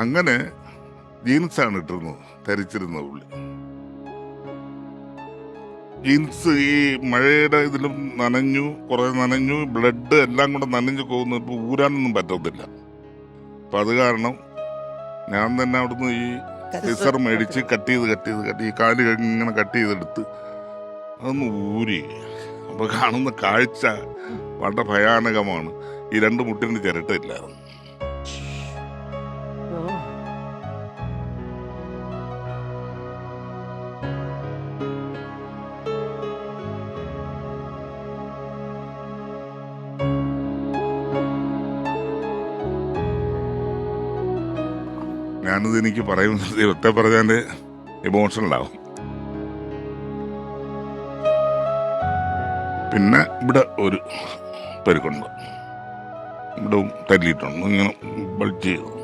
അങ്ങനെ ജീൻസാണ് ഇട്ടിരുന്നത് ധരിച്ചിരുന്ന പുള്ളി. ജീൻസ് ഈ മഴയുടെ ഇതിലും നനഞ്ഞു കുറെ നനഞ്ഞു ബ്ലഡ് എല്ലാം കൂടെ നനഞ്ഞു പോകുന്നു ഇപ്പൊ ഊരാനൊന്നും പറ്റത്തില്ല. അപ്പൊ അത് കാരണം ഞാൻ തന്നെ അവിടുന്ന് ഈ സിസർ മേടിച്ച് കട്ട് ചെയ്ത് കട്ട് ചെയ്ത് കട്ട് ഈ കാൽ ഇങ്ങനെ കട്ട് ചെയ്തെടുത്ത് അതൊന്ന് ഊരി. അപ്പൊ കാണുന്ന കാഴ്ച വളരെ ഭയാനകമാണ്. ഈ രണ്ട് മുട്ടിന് ചിരട്ടയില്ലായിരുന്നു ഞാനിത് എനിക്ക് പറയുന്നത് ദൈവത്തെ പറഞ്ഞാൽ ഇമോഷണൽ ആവും. പിന്നെ ഇവിടെ ഒരു പരുക്കുണ്ട്. ഇവിടെ തല്ലിയിട്ടുണ്ട്. ഇങ്ങനെ ചെയ്തു.